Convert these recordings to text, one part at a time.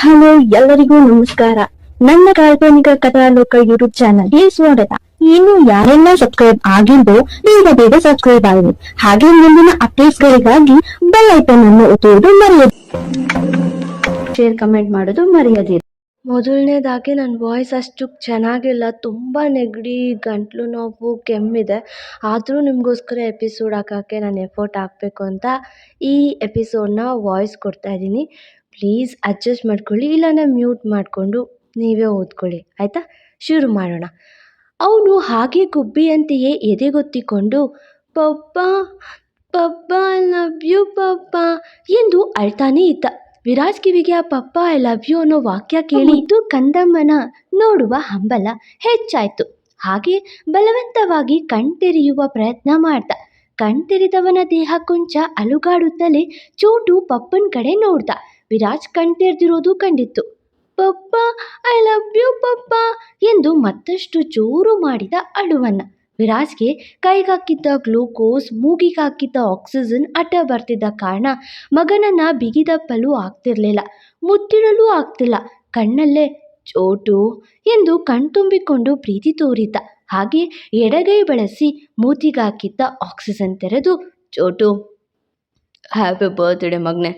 Hello, ಎಲ್ಲರಿಗೂ ನಮಸ್ಕಾರ. ನನ್ನ ಕಾಲ್ಪನಿಕ ಕಥಾಲೋಕ ಯೂಟ್ಯೂಬ್ ಚಾನಲ್ಗೆ ಸ್ವಾಗತ. ಇನ್ನು ಯಾರೆಲ್ಲ ಸಬ್ಸ್ಕ್ರೈಬ್ ಆಗಿದ್ದು ಬೇಗ ಬೇಗ ಸಬ್ಸ್ಕ್ರೈಬ್ ಆಗಿ. ಹಾಗೆ ಮುಂದಿನ ಅಪ್ಡೇಟ್ಸ್ ಗಳಿಗಾಗಿ ಬೆಲ್ ಐಕನ್ ಅನ್ನು ಒತ್ತುವುದು ಮರೆಯದು ಶೇರ್ ಕಮೆಂಟ್ ಮಾಡೋದು ಮರೆಯದಿರಿ. ಮೊದಲನೇದಾಗಿ ನನ್ನ ವಾಯ್ಸ್ ಅಷ್ಟು ಚೆನ್ನಾಗಿಲ್ಲ. ತುಂಬ ನೆಗಡಿ, ಗಂಟ್ಲು ನೋವು, ಕೆಮ್ಮಿದೆ. ಆದರೂ ನಿಮಗೋಸ್ಕರ ಎಪಿಸೋಡ್ ಹಾಕೋಕ್ಕೆ ನಾನು ಎಫರ್ಟ್ ಹಾಕಬೇಕು ಅಂತ ಈ ಎಪಿಸೋಡ್ನ ವಾಯ್ಸ್ ಕೊಡ್ತಾ ಇದ್ದೀನಿ. ಪ್ಲೀಸ್ ಅಡ್ಜಸ್ಟ್ ಮಾಡ್ಕೊಳ್ಳಿ, ಇಲ್ಲಾಂದ್ರೆ ಮ್ಯೂಟ್ ಮಾಡಿಕೊಂಡು ನೀವೇ ಓದ್ಕೊಳ್ಳಿ, ಆಯಿತಾ? ಶುರು ಮಾಡೋಣ. ಅವನು ಹಾಗೆ ಗುಬ್ಬಿಯಂತೆಯೇ ಎದೆಗೊತ್ತಿಕೊಂಡು, papa papa I love you papa ಎಂದು ಅಳ್ತಾನೇ ಇದ್ದ. ವಿರಾಜ್ ಕಿವಿಗೆ, ಆ ಪಪ್ಪ ಐ ಲವ್ ಯು ಅನ್ನೋ ವಾಕ್ಯ ಕೇಳಿದ್ದು ಕಂದಮ್ಮನ ನೋಡುವ ಹಂಬಲ ಹೆಚ್ಚಾಯಿತು. ಹಾಗೆ ಬಲವಂತವಾಗಿ ಕಣ್ತೆರೆಯುವ ಪ್ರಯತ್ನ ಮಾಡ್ದ. ಕಣ್ತೆರೆದವನ ದೇಹ ಕೊಂಚ ಅಲುಗಾಡುತ್ತಲೇ ಚೋಟು ಪಪ್ಪನ ಕಡೆ ನೋಡ್ದ. ವಿರಾಜ್ ಕಣ್ತೆರೆದಿರೋದು ಕಂಡಿತ್ತು. Papa I love you papa ಎಂದು ಮತ್ತಷ್ಟು ಜೋರು ಮಾಡಿದ ಅಳುವನ್ನ. ವಿರಾಜ್ಗೆ ಕೈಗಾಕಿದ್ದ ಗ್ಲೂಕೋಸ್, ಮೂಗಿಗೆ ಹಾಕಿದ್ದ ಆಕ್ಸಿಜನ್ ಅಡ್ಡ ಬರ್ತಿದ್ದ ಕಾರಣ ಮಗನನ್ನ ಬಿಗಿದಪ್ಪಲು ಆಗ್ತಿರ್ಲಿಲ್ಲ. ಮುತ್ತಿಡಲು ಆಗ್ತಿಲ್ಲ. ಕಣ್ಣಲ್ಲೇ, ಚೋಟು ಎಂದು ಕಣ್ತುಂಬಿಕೊಂಡು ಪ್ರೀತಿ ತೋರಿದ್ದ. ಹಾಗೆ ಎಡಗೈ ಬಳಸಿ ಮೂತಿಗೆ ಹಾಕಿದ್ದ ಆಕ್ಸಿಜನ್ ತೆರೆದು, ಚೋಟು ಹ್ಯಾಪಿ ಬರ್ತ್ಡೇ ಮಗನೆ.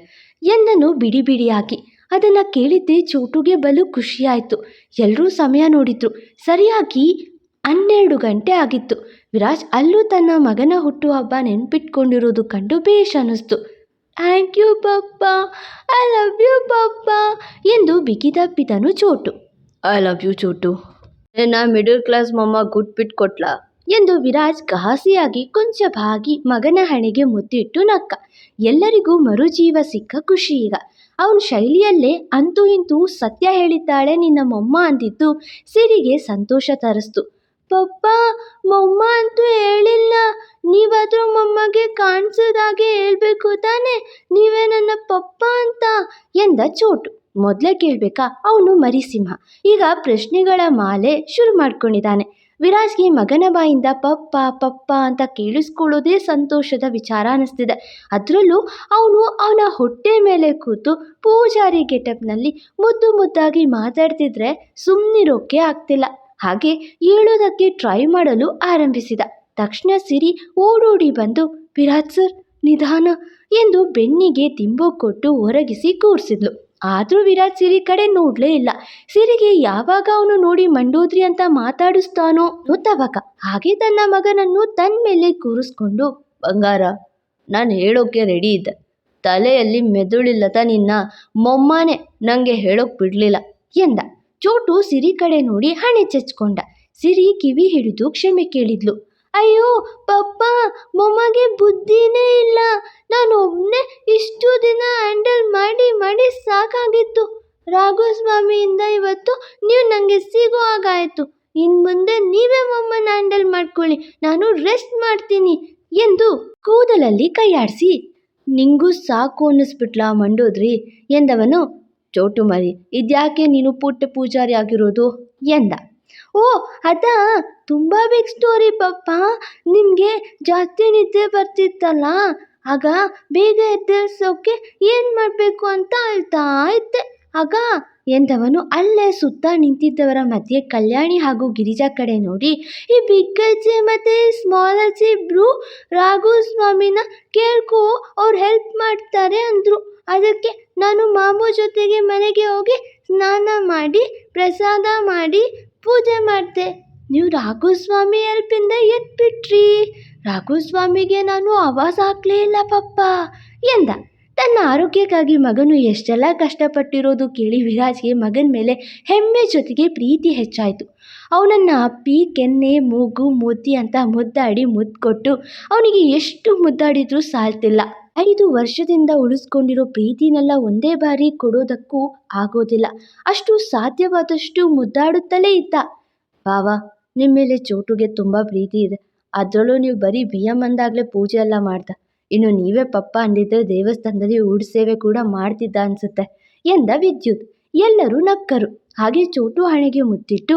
ಎಂದನು ಬಿಡಿ ಬಿಡಿಯಾಗಿ ಅದನ್ನು ಕೇಳಿದ್ದೇ ಚೋಟುಗೆ ಬಲು ಖುಷಿಯಾಯಿತು. ಎಲ್ಲರೂ ಸಮಯ ನೋಡಿದ್ರು. ಸರಿಯಾಗಿ ಹನ್ನೆರಡು ಗಂಟೆ ಆಗಿತ್ತು. ವಿರಾಜ್ ಅಲ್ಲೂ ತನ್ನ ಮಗನ ಹುಟ್ಟುಹಬ್ಬ ನೆನ್ಪಿಟ್ಕೊಂಡಿರೋದು ಕಂಡು ಬೇಷ್ ಅನ್ನಿಸ್ತು. Thank you papa. I love you papa ಎಂದು ಬಿಗಿದಪ್ಪಿದನು Chotu. I love you Chotu. ನಾ ಮಿಡಲ್ ಕ್ಲಾಸ್ ಮಮ್ಮ ಗುಡ್ ಬಿಟ್ ಕೊಟ್ಲಾ? ಎಂದು ವಿರಾಜ್ ಘಾಸಿಯಾಗಿ ಕೊಂಚ ಬಾಗಿ ಮಗನ ಹಣೆಗೆ ಮುದ್ದಿಟ್ಟು ನಕ್ಕ. ಎಲ್ಲರಿಗೂ ಮರುಜೀವ ಸಿಕ್ಕ ಖುಷಿ ಈಗ. ಅವನ ಶೈಲಿಯಲ್ಲೇ ಅಂತೂ ಇಂತೂ ಸತ್ಯ ಹೇಳಿದ್ದಾಳೆ ನಿನ್ನ ಮೊಮ್ಮ ಅಂದಿದ್ದು ಸಿರಿಗೆ ಸಂತೋಷ ತರಿಸ್ತು. ಪಪ್ಪ, ಮೊಮ್ಮ ಅಂತೂ ಹೇಳಿಲ್ಲ. ನೀವಾದರೂ ಮೊಮ್ಮಗೆ ಕಾಣಿಸೋದಾಗೆ ಹೇಳ್ಬೇಕು ತಾನೆ? ನೀವೇ ನನ್ನ ಪಪ್ಪ ಅಂತ ಎಂದ ಚೋಟು. ಮೊದಲೇ ಕೇಳಬೇಕಾ? ಅವನು ಮರಿಸಿಂಹ. ಈಗ ಪ್ರಶ್ನೆಗಳ ಮಾಲೆ ಶುರು ಮಾಡ್ಕೊಂಡಿದ್ದಾನೆ. ವಿರಾಜ್ಗೆ ಮಗನ ಬಾಯಿಂದ ಪಪ್ಪ ಪಪ್ಪ ಅಂತ ಕೇಳಿಸ್ಕೊಳ್ಳೋದೇ ಸಂತೋಷದ ವಿಚಾರ ಅನ್ನಿಸ್ತಿದೆ. ಅದರಲ್ಲೂ ಅವನು ಅವನ ಹೊಟ್ಟೆ ಮೇಲೆ ಕೂತು ಪೂಜಾರಿ ಗೆಟಪ್ನಲ್ಲಿ ಮುದ್ದು ಮುದ್ದಾಗಿ ಮಾತಾಡ್ತಿದ್ರೆ ಸುಮ್ಮನಿರೋಕೆ ಆಗ್ತಿಲ್ಲ. ಹಾಗೆ ಹೇಳೋದಕ್ಕೆ ಟ್ರೈ ಮಾಡಲು ಆರಂಭಿಸಿದ. ತಕ್ಷಣ ಸಿರಿ ಓಡೋಡಿ ಬಂದು, ವಿರಾಜ್ ಸರ್, ನಿಧಾನ ಎಂದು ಬೆನ್ನಿಗೆ ದಿಂಬು ಕೊಟ್ಟು ಹೊರಗಿಸಿ ಕೂರಿಸಿದ್ಲು. ಆದರೂ ವಿರಾಟ್ ಸಿರಿ ಕಡೆ ನೋಡಲೇ ಇಲ್ಲ. ಸಿರಿಗೆ ಯಾವಾಗ ಅವನು ನೋಡಿ ಮಂಡೋದ್ರಿ ಅಂತ ಮಾತಾಡಿಸ್ತಾನೋ ನೋತವಾಗ ಹಾಗೆ ತನ್ನ ಮಗನನ್ನು ತನ್ನ ಮೇಲೆ ಕೂರಿಸ್ಕೊಂಡು, ಬಂಗಾರ, ನಾನು ಹೇಳೋಕೆ ರೆಡಿ ಇದ್ದೆ. ತಲೆಯಲ್ಲಿ ಮೆದುಳಿಲ್ಲದ ನಿನ್ನ ಮೊಮ್ಮನೆ ನನಗೆ ಹೇಳೋಕೆ ಬಿಡಲಿಲ್ಲ ಎಂದ. ಚೋಟು ಸಿರಿ ಕಡೆ ನೋಡಿ ಹಣೆ ಚಚ್ಕೊಂಡ ಸಿರಿ ಕಿವಿ ಹಿಡಿದು ಕ್ಷಮೆ ಕೇಳಿದ್ಲು. ಅಯ್ಯೋ, ಪಪ್ಪ, ಮೊಮ್ಮಗೆ ಬುದ್ಧಿನೇ ಇಲ್ಲ. ನಾನು ಒಬ್ಬನೇ ಇಷ್ಟು ದಿನ ಹ್ಯಾಂಡಲ್ ಮಾಡಿ ಮಾಡಿ ಸಾಕಾಗಿತ್ತು. ರಾಘುಸ್ವಾಮಿಯಿಂದ ಇವತ್ತು ನೀವು ನನಗೆ ಸಿಗೋ ಹಾಗಾಯಿತು. ಇನ್ನು ಮುಂದೆ ನೀವೇ ಮೊಮ್ಮನ ಹ್ಯಾಂಡಲ್ ಮಾಡ್ಕೊಳ್ಳಿ. ನಾನು ರೆಸ್ಟ್ ಮಾಡ್ತೀನಿ ಎಂದು ಕೂದಲಲ್ಲಿ ಕೈಯಾಡಿಸಿ, ನಿಂಗೂ ಸಾಕು ಅನ್ನಿಸ್ಬಿಟ್ಲಾ ಮಂಡೋದ್ರಿ? ಎಂದವನು ಚೋಟು ಮರಿ ಇದ್ಯಾಕೆ ನೀನು ಪುಟ್ಟ ಪೂಜಾರಿ ಆಗಿರೋದು? ಎಂದ. ಓ, ಅದಾ? ತುಂಬ ಬಿಗ್ ಸ್ಟೋರಿ ಪಪ್ಪ. ನಿಮಗೆ ಜಾಸ್ತಿ ನಿದ್ದೆ ಬರ್ತಿತ್ತಲ್ಲ? ಆಗ ಬೇಗ ಎದ್ದೇಳ್ಸೋಕೆ ಏನು ಮಾಡಬೇಕು ಅಂತ ಅಳ್ತಾ ಇದ್ದೆ. ಆಗ ಎಂದವನು ಅಲ್ಲೇ ಸುತ್ತ ನಿಂತಿದ್ದವರ ಮಧ್ಯೆ ಕಲ್ಯಾಣಿ ಹಾಗೂ ಗಿರಿಜಾ ಕಡೆ ನೋಡಿ, ಈ ಬಿಗ್ ಅಜ್ಜಿ ಮತ್ತು ಸ್ಮಾಲ್ ಅಜ್ಜಿ ಇಬ್ರು ರಾಘು ಸ್ವಾಮಿನ ಕೇಳ್ಕೊ, ಅವ್ರು ಹೆಲ್ಪ್ ಮಾಡ್ತಾರೆ ಅಂದರು. ಅದಕ್ಕೆ ನಾನು ಮಾಮು ಜೊತೆಗೆ ಮನೆಗೆ ಹೋಗಿ ಸ್ನಾನ ಮಾಡಿ, ಪ್ರಸಾದ ಮಾಡಿ ಪೂಜೆ ಮಾಡಿದೆ. ನೀವು ರಾಘುಸ್ವಾಮಿ ಹೆಲ್ಪಿಂದ ಎದ್ಬಿಟ್ರಿ ರಾಘುಸ್ವಾಮಿಗೆ ನಾನು ಆವಾಜ್ ಹಾಕಲೇ ಇಲ್ಲ ಪಪ್ಪ ಎಂದ. ತನ್ನ ಆರೋಗ್ಯಕ್ಕಾಗಿ ಮಗನು ಎಷ್ಟೆಲ್ಲ ಕಷ್ಟಪಟ್ಟಿರೋದು ಕೇಳಿ ವಿರಾಜ್ಗೆ ಮಗನ ಮೇಲೆ ಹೆಮ್ಮೆ ಜೊತೆಗೆ ಪ್ರೀತಿ ಹೆಚ್ಚಾಯಿತು. ಅವನನ್ನು ಅಪ್ಪಿ, ಕೆನ್ನೆ, ಮೂಗು, ಮೂತಿ ಅಂತ ಮುದ್ದಾಡಿ ಮುದ್ದು ಕೊಟ್ಟು ಅವನಿಗೆ ಎಷ್ಟು ಮುದ್ದಾಡಿದ್ರೂ ಸಾಲ್ತಿಲ್ಲ. ಐದು ವರ್ಷದಿಂದ ಉಳಿಸ್ಕೊಂಡಿರೋ ಪ್ರೀತಿನೆಲ್ಲ ಒಂದೇ ಬಾರಿ ಕೊಡೋದಕ್ಕೂ ಆಗೋದಿಲ್ಲ. ಅಷ್ಟು ಸಾಧ್ಯವಾದಷ್ಟು ಮುದ್ದಾಡುತ್ತಲೇ ಇದ್ದ. ಬಾವ ನಿಮ್ಮ ಮೇಲೆ ಚೋಟುಗೆ ತುಂಬ ಪ್ರೀತಿ ಇದೆ. ಅದರಲ್ಲೂ ನೀವು ಬರೀ ಬಿ ಎಂ ಅಂದಾಗಲೇ ಪೂಜೆ ಎಲ್ಲ ಮಾಡ್ದ. ಇನ್ನು ನೀವೇ ಪಪ್ಪ ಅಂದಿದ್ದರೆ ದೇವಸ್ಥಾನದಲ್ಲಿ ಊಟ ಸೇವೆ ಕೂಡ ಮಾಡ್ತಿದ್ದ ಅನಿಸುತ್ತೆ ಎಂದ ವಿದ್ಯುತ್. ಎಲ್ಲರೂ ನಕ್ಕರು. ಹಾಗೆ ಚೋಟು ಹಣೆಗೆ ಮುತ್ತಿಟ್ಟು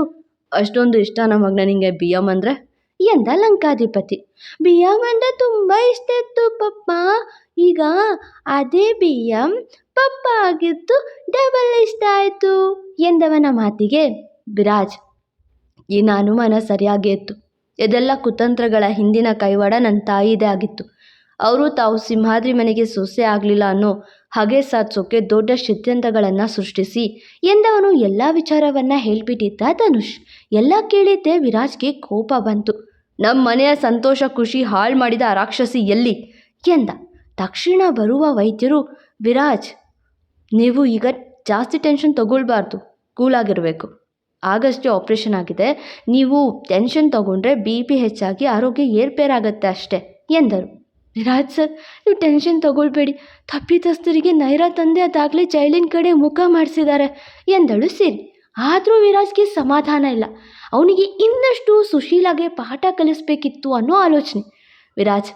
ಅಷ್ಟೊಂದು ಇಷ್ಟ ಮಗನ ನಿಂಗೆ ಬಿ ಎಂ ಅಂದರೆ? ಎಂದ ಲಂಕಾಧಿಪತಿ. ಬಿ ಎಂ ಅಂದರೆ ತುಂಬ ಇಷ್ಟ ಇತ್ತು ಪಪ್ಪ. ಈಗ ಅದೇ ಬಿ ಎಂ ಪಪ್ಪ ಆಗಿದ್ದು ಡಬಲ್ ಇಷ್ಟ ಆಯಿತು ಎಂದವನ ಮಾತಿಗೆ ಬಿರಾಜ್. ಈ ಅನುಮಾನ ಸರಿಯಾಗಿ ಇತ್ತು ಇದೆಲ್ಲ ಕುತಂತ್ರಗಳ ಹಿಂದಿನ ಕೈವಾಡ ನನ್ನ ತಾಯಿದೇ ಆಗಿತ್ತು. ಅವರು ತಾವು ಸಿಂಹಾದ್ರಿ ಮನೆಗೆ ಸೊಸೆ ಆಗಲಿಲ್ಲ ಅನ್ನೋ ಹಾಗೆ ಸಾಧಿಸೋಕೆ ದೊಡ್ಡ ಷಡ್ಯಂತ್ರಗಳನ್ನು ಸೃಷ್ಟಿಸಿ ಎಂದವನು ಎಲ್ಲ ವಿಚಾರವನ್ನ ಹೇಳ್ಬಿಟ್ಟಿದ್ದ ಧನುಷ್. ಎಲ್ಲ ಕೇಳಿದ್ದೆ ವಿರಾಜ್ಗೆ ಕೋಪ ಬಂತು. ನಮ್ಮ ಮನೆಯ ಸಂತೋಷ, ಖುಷಿ, ಹಾಳು ಮಾಡಿದ ರಾಕ್ಷಸಿ ಎಲ್ಲಿ? ಎಂದ. ತಕ್ಷಣ ಬರುವ ವೈದ್ಯರು, ವಿರಾಜ್, ನೀವು ಈಗ ಜಾಸ್ತಿ ಟೆನ್ಷನ್ ತಗೊಳ್ಬಾರ್ದು ಕೂಲಾಗಿರಬೇಕು ಆಗಷ್ಟೇ ಆಪ್ರೇಷನ್ ಆಗಿದೆ, ನೀವು ಟೆನ್ಷನ್ ತಗೊಂಡ್ರೆ ಬಿ ಪಿ ಹೆಚ್ಚಾಗಿ ಆರೋಗ್ಯ ಏರ್ಪೇರಾಗತ್ತೆ ಅಷ್ಟೇ, ಎಂದರು. ವಿರಾಜ್ ಸರ್, ನೀವು ಟೆನ್ಷನ್ ತಗೊಳ್ಬೇಡಿ, ತಪ್ಪಿತಸ್ಥರಿಗೆ ನೈರ ತಂದೆ ಅದಾಗಲೇ ಜೈಲಿನ ಕಡೆ ಮುಖ ಮಾಡಿಸಿದ್ದಾರೆ, ಎಂದಳು ಸಿರಿ. ಆದರೂ ವಿರಾಜ್ಗೆ ಸಮಾಧಾನ ಇಲ್ಲ. ಅವನಿಗೆ ಇನ್ನಷ್ಟು ಸುಶೀಲಾಗೆ ಪಾಠ ಕಲಿಸ್ಬೇಕಿತ್ತು ಅನ್ನೋ ಆಲೋಚನೆ. ವಿರಾಜ್,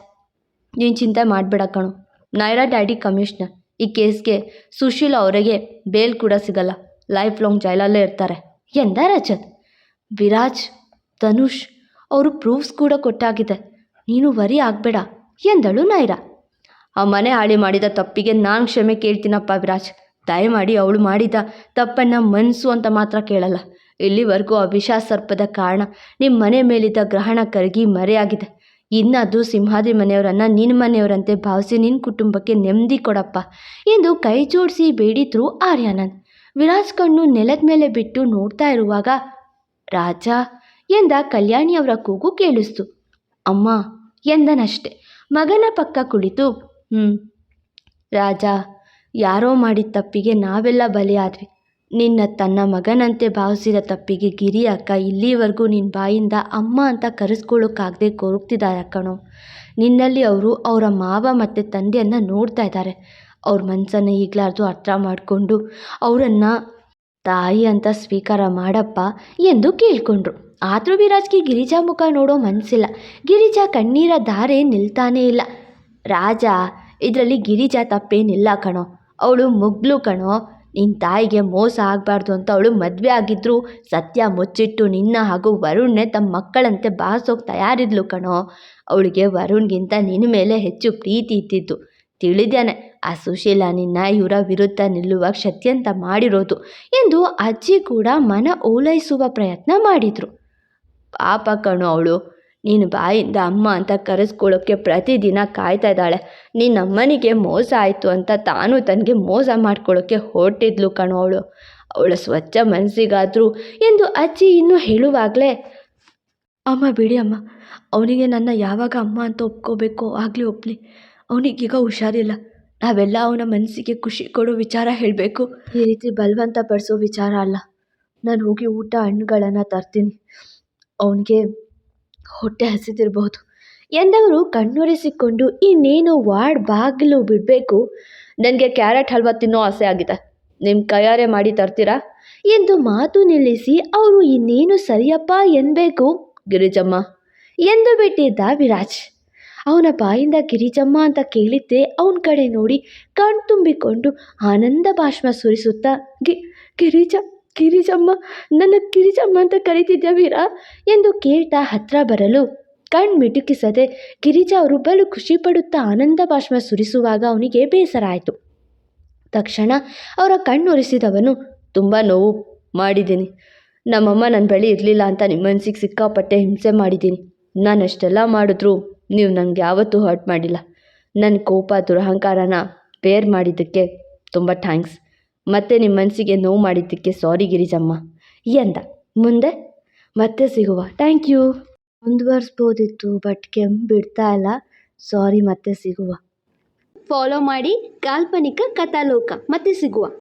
ನೀನು ಚಿಂತೆ ಮಾಡಬೇಡ ಕಣು. ನೈರಾ ಡ್ಯಾಡಿ ಕಮಿಷ್ನರ್, ಈ ಕೇಸ್ಗೆ ಸುಶೀಲ ಅವರಿಗೆ ಬೇಲ್ ಕೂಡ ಸಿಗಲ್ಲ. ಲೈಫ್ ಲಾಂಗ್ ಜೈಲಲ್ಲೇ ಇರ್ತಾರೆ. ಎಂದ ರಜತ್. ವಿರಾಜ್, ಧನುಷ್, ಅವರು ಪ್ರೂಫ್ಸ್ ಕೂಡ ಕೊಟ್ಟಾಗಿದೆ. ನೀನು ವರಿ ಆಗಬೇಡ ಎಂದಳು ನೈರಾ. ಆ ಮನೆ ಹಾಳಿ ಮಾಡಿದ ತಪ್ಪಿಗೆ ನಾನು ಕ್ಷಮೆ ಕೇಳ್ತೀನಪ್ಪ ವಿರಾಜ್. ದಯಮಾಡಿ ಅವಳು ಮಾಡಿದ ತಪ್ಪನ್ನು ಮನಸ್ಸು ಅಂತ ಮಾತ್ರ ಕೇಳಲ್ಲ. ಇಲ್ಲಿವರೆಗೂ ವಿಷ ಸರ್ಪದ ಕಾರಣ ನಿಮ್ಮ ಮನೆ ಮೇಲಿದ್ದ ಗ್ರಹಣ ಕರಗಿ ಮರೆಯಾಗಿದೆ. ಇನ್ನದು ಸಿಂಹಾದ್ರಿ ಮನೆಯವರನ್ನು ನಿನ್ನ ಮನೆಯವರಂತೆ ಭಾವಿಸಿ ನಿನ್ನ ಕುಟುಂಬಕ್ಕೆ ನೆಮ್ಮದಿ ಕೊಡಪ್ಪ ಎಂದು ಕೈ ಜೋಡಿಸಿ ಬೇಡಿದ್ರು ಆರ್ಯಾನಂದ್. ವಿರಾಜ್ ಕಣ್ಣು ನೆಲದ ಮೇಲೆ ಬಿಟ್ಟು ನೋಡ್ತಾ ಇರುವಾಗ, ರಾಜ, ಎಂದ ಕಲ್ಯಾಣಿಯವರ ಕೂಗು ಕೇಳಿಸ್ತು. ಅಮ್ಮ, ಎಂದನಷ್ಟೆ. ಮಗನ ಪಕ್ಕ ಕುಳಿತು ಹ್ಞೂ ರಾಜ ಯಾರೋ ಮಾಡಿದ ತಪ್ಪಿಗೆ ನಾವೆಲ್ಲ ಬಲಿಯಾದ್ವಿ. ನಿನ್ನ ತನ್ನ ಮಗನಂತೆ ಭಾವಿಸಿದ ತಪ್ಪಿಗೆ ಗಿರಿ ಅಕ್ಕ, ಇಲ್ಲಿವರೆಗೂ ನಿನ್ನ ಬಾಯಿಂದ ಅಮ್ಮ ಅಂತ ಕರೆಸ್ಕೊಳ್ಳೋಕ್ಕಾಗದೆ ಕೊರಗ್ತಿದ್ದಾರೆ ಕಣೋ. ನಿನ್ನಲ್ಲಿ ಅವರು ಅವರ ಮಾವ ಮತ್ತು ತಂದೆಯನ್ನು ನೋಡ್ತಾ ಇದ್ದಾರೆ. ಅವ್ರ ಮನಸ್ಸನ್ನು ಈಗಲಾರ್ದು ಅರ್ಥ ಮಾಡಿಕೊಂಡು ಅವರನ್ನು ತಾಯಿ ಅಂತ ಸ್ವೀಕಾರ ಮಾಡಪ್ಪ ಎಂದು ಕೇಳ್ಕೊಂಡ್ರು. ಆದರೂ ವಿರಾಜ್ಗೆ ಗಿರಿಜಾ ಮುಖ ನೋಡೋ ಮನಸ್ಸಿಲ್ಲ ಗಿರಿಜಾ ಕಣ್ಣೀರ ಧಾರೆ ನಿಲ್ತಾನೇ ಇಲ್ಲ. ರಾಜ, ಇದರಲ್ಲಿ ಗಿರಿಜಾ ತಪ್ಪೇನಿಲ್ಲ ಕಣೋ. ಅವಳು ಮುಗ್ಲು ಕಣೋ ನಿನ್ನ ತಾಯಿಗೆ ಮೋಸ ಆಗಬಾರ್ದು ಅಂತ ಅವಳು ಮದುವೆ ಆಗಿದ್ರು ಸತ್ಯ ಮುಚ್ಚಿಟ್ಟು ನಿನ್ನ ಹಾಗೂ ವರುಣ್ನೇ ತಮ್ಮ ಮಕ್ಕಳಂತೆ ಬಾಸೋಗಿ ತಯಾರಿದ್ಲು ಕಣೋ. ಅವಳಿಗೆ ವರುಣ್ಗಿಂತ ನಿನ್ನ ಮೇಲೆ ಹೆಚ್ಚು ಪ್ರೀತಿ ಇದ್ದಿದ್ದು. ತಿಳಿದೇನೆ ಆ ಸುಶೀಲ ನಿನ್ನ ಇವರ ವಿರುದ್ಧ ನಿಲ್ಲುವ ಕ್ಷತ್ಯಂತ ಮಾಡಿರೋದು ಎಂದು ಅಜ್ಜಿ ಕೂಡ ಮನ ಓಲೈಸುವ ಪ್ರಯತ್ನ ಮಾಡಿದರು. ಪಾಪ ಕಣೋ ಅವಳು. ನೀನು ಬಾಯಿಂದ ಅಮ್ಮ ಅಂತ ಕರೆಸ್ಕೊಳ್ಳೋಕ್ಕೆ ಪ್ರತಿದಿನ ಕಾಯ್ತಾ ಇದ್ದಾಳೆ. ನಿನ್ನ ಅಮ್ಮನಿಗೆ ಮೋಸ ಆಯಿತು ಅಂತ ತಾನು ತನಗೆ ಮೋಸ ಮಾಡ್ಕೊಳ್ಳೋಕ್ಕೆ ಹೊರಟಿದ್ಲು ಕಣೋ ಅವಳು. ಅವಳ ಸ್ವಚ್ಛ ಮನಸ್ಸಿಗಾದರೂ ಎಂದು ಅಜ್ಜಿ ಇನ್ನೂ ಹೇಳುವಾಗಲೇ, ಅಮ್ಮ ಬಿಡಿ ಅಮ್ಮ, ಅವನಿಗೆ ನನ್ನ ಯಾವಾಗ ಅಮ್ಮ ಅಂತ ಒಪ್ಕೋಬೇಕು ಆಗಲಿ ಒಪ್ಪಲಿ ಅವನಿಗೀಗ ಹುಷಾರಿಲ್ಲ. ನಾವೆಲ್ಲ ಅವನ ಮನಸ್ಸಿಗೆ ಖುಷಿ ಕೊಡೋ ವಿಚಾರ ಹೇಳಬೇಕು. ಈ ರೀತಿ ಬಲವಂತ ಪಡಿಸೋ ವಿಚಾರ ಅಲ್ಲ. ನಾನು ಹೋಗಿ ಊಟ ಹಣ್ಣುಗಳನ್ನು ತರ್ತೀನಿ. ಅವನಿಗೆ ಹೊಟ್ಟೆ ಹಸಿದಿರಬಹುದು ಎಂದವರು ಕಣ್ಣೊರೆಸಿಕೊಂಡು ಇನ್ನೇನು ವಾರ್ಡ್ ಬಾಗಿಲು ಬಿಡಬೇಕು? ನನಗೆ ಕ್ಯಾರೆಟ್ ಹಲ್ವಾ ತಿನ್ನೋ ಆಸೆ ಆಗಿದೆ. ನಿಮ್ಮ ಕೈಯಾರೆ ಮಾಡಿ ತರ್ತೀರಾ? ಎಂದು ಮಾತು ನಿಲ್ಲಿಸಿ ಅವರು ಇನ್ನೇನು ಸರಿಯಪ್ಪ ಎನ್ನಬೇಕು ಗಿರಿಜಮ್ಮ. ಎಂದು ಬಿಟ್ಟಿದ್ದ ವಿರಾಜ್. ಅವನ ಬಾಯಿಂದ ಗಿರಿಜಮ್ಮ ಅಂತ ಕೇಳಿದ್ದೆ ಅವನ ಕಡೆ ನೋಡಿ ಕಣ್ ತುಂಬಿಕೊಂಡು ಆನಂದ ಭಾಷ್ಮ ಸುರಿಸುತ್ತಾ, ಗಿ ಗಿರಿಜ ಗಿರಿಜಮ್ಮ, ನನ್ನ ಕಿರಿಜಮ್ಮ ಅಂತ ಕರೀತಿದ್ಯಾ ವೀರ? ಎಂದು ಕೇಳ್ತಾ ಹತ್ರ ಬರಲು. ಕಣ್ ಮಿಟುಕಿಸದೆ ಗಿರಿಜಾ ಅವರು ಬಲು ಖುಷಿ ಪಡುತ್ತಾ ಆನಂದ ಭಾಷ್ಮ ಸುರಿಸುವಾಗ ಅವನಿಗೆ ಬೇಸರ ಆಯಿತು. ತಕ್ಷಣ ಅವರ ಕಣ್ಣೊರೆಸಿದವನು ತುಂಬ ನೋವು ಮಾಡಿದ್ದೀನಿ. ನಮ್ಮಮ್ಮ ನನ್ನ ಬಳಿ ಇರಲಿಲ್ಲ ಅಂತ ನಿಮ್ಮ ಮನಸ್ಸಿಗೆ ಸಿಕ್ಕಾಪಟ್ಟೆ ಹಿಂಸೆ ಮಾಡಿದ್ದೀನಿ. ನಾನು ಅಷ್ಟೆಲ್ಲ ಮಾಡಿದ್ರೂ ನೀವು ನನಗೆ ಯಾವತ್ತೂ ಹರ್ಟ್ ಮಾಡಿಲ್ಲ. ನನ್ನ ಕೋಪ, ದುರಹಂಕಾರನ ಬೇರ್ ಮಾಡಿದ್ದಕ್ಕೆ ತುಂಬ ಥ್ಯಾಂಕ್ಸ್. ಮತ್ತೆ ನಿಮ್ಮ ಮನಸ್ಸಿಗೆ ನೋವು ಮಾಡಿದ್ದಕ್ಕೆ ಸಾರಿ ಗಿರಿಜಮ್ಮ. ಎಂದ ಮುಂದೆ? ಮತ್ತೆ ಸಿಗುವ. ಥ್ಯಾಂಕ್ ಯು ಮುಂದುವರಿಸ್ಬೋದಿತ್ತು ಬಟ್ ಕೆಮ್ಮು ಬಿಡ್ತಾ ಇಲ್ಲ. ಸಾರಿ ಮತ್ತೆ ಸಿಗುವ. ಫಾಲೋ ಮಾಡಿ ಕಾಲ್ಪನಿಕ ಕಥಾಲೋಕ. ಮತ್ತೆ ಸಿಗುವ.